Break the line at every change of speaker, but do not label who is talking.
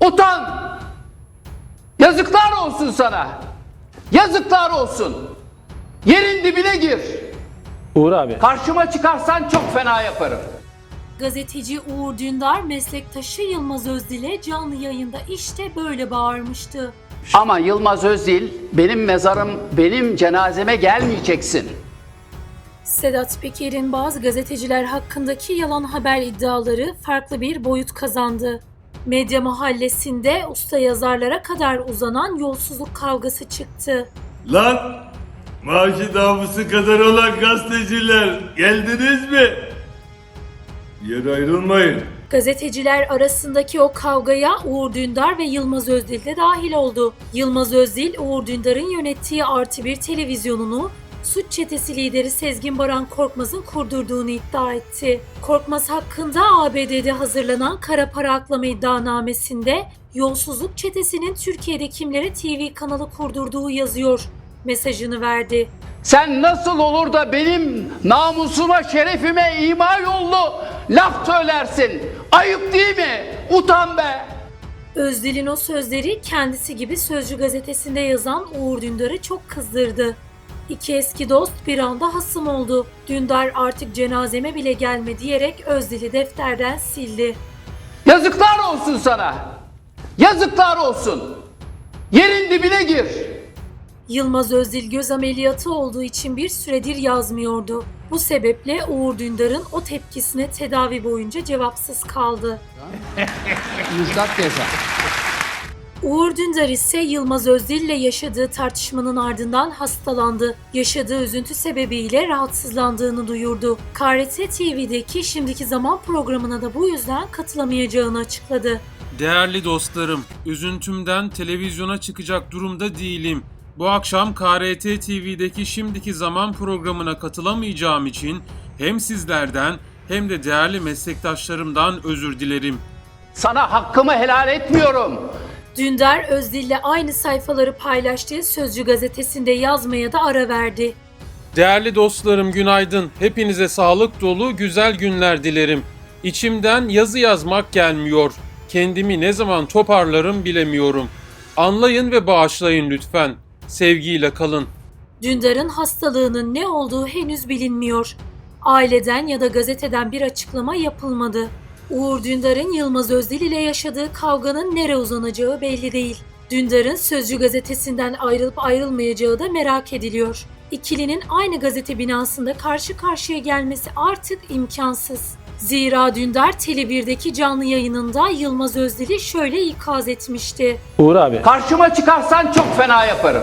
Utan! Yazıklar olsun sana. Yazıklar olsun. Yerin dibine gir.
Uğur abi.
Karşıma çıkarsan çok fena yaparım.
Gazeteci Uğur Dündar meslektaşı Yılmaz Özdil'e canlı yayında işte böyle bağırmıştı.
Ama Yılmaz Özdil benim mezarım, benim cenazeme gelmeyeceksin.
Sedat Peker'in bazı gazeteciler hakkındaki yalan haber iddiaları farklı bir boyut kazandı. Medya mahallesinde usta yazarlara kadar uzanan yolsuzluk kavgası çıktı.
Lan maaşı namusu kadar olan gazeteciler geldiniz mi? Yer ayrılmayın.
Gazeteciler arasındaki o kavgaya Uğur Dündar ve Yılmaz Özdil de dahil oldu. Yılmaz Özdil, Uğur Dündar'ın yönettiği Artı Bir televizyonunu suç çetesi lideri Sezgin Baran Korkmaz'ın kurdurduğunu iddia etti. Korkmaz hakkında ABD'de hazırlanan kara para aklama iddianamesinde yolsuzluk çetesinin Türkiye'de kimlere TV kanalı kurdurduğu yazıyor mesajını verdi.
Sen nasıl olur da benim namusuma, şerefime ima yollu laf söylersin? Ayıp değil mi? Utan be!
Özdil'in o sözleri kendisi gibi Sözcü gazetesinde yazan Uğur Dündar'ı çok kızdırdı. İki eski dost bir anda hasım oldu. Dündar artık cenazeme bile gelme diyerek Özdil'i defterden sildi.
Yazıklar olsun sana. Yazıklar olsun. Yerin dibine gir.
Yılmaz Özdil göz ameliyatı olduğu için bir süredir yazmıyordu. Bu sebeple Uğur Dündar'ın o tepkisine tedavi boyunca cevapsız kaldı.
Müjdat Geza.
Uğur Dündar ise Yılmaz Özdil ile yaşadığı tartışmanın ardından hastalandı. Yaşadığı üzüntü sebebiyle rahatsızlandığını duyurdu. KRT TV'deki Şimdiki Zaman programına da bu yüzden katılamayacağını açıkladı.
Değerli dostlarım, üzüntümden televizyona çıkacak durumda değilim. Bu akşam KRT TV'deki Şimdiki Zaman programına katılamayacağım için hem sizlerden hem de değerli meslektaşlarımdan özür dilerim.
Sana hakkımı helal etmiyorum.
Dündar Özdil'le aynı sayfaları paylaştığı Sözcü gazetesinde yazmaya da ara verdi.
Değerli dostlarım günaydın. Hepinize sağlık dolu güzel günler dilerim. İçimden yazı yazmak gelmiyor. Kendimi ne zaman toparlarım bilemiyorum. Anlayın ve bağışlayın lütfen. Sevgiyle kalın.
Dündar'ın hastalığının ne olduğu henüz bilinmiyor. Aileden ya da gazeteden bir açıklama yapılmadı. Uğur Dündar'ın Yılmaz Özdil ile yaşadığı kavganın nereye uzanacağı belli değil. Dündar'ın Sözcü gazetesinden ayrılıp ayrılmayacağı da merak ediliyor. İkilinin aynı gazete binasında karşı karşıya gelmesi artık imkansız. Zira Dündar Tele1'deki canlı yayınında Yılmaz Özdil'i şöyle ikaz etmişti.
Uğur abi.
Karşıma çıkarsan çok fena yaparım.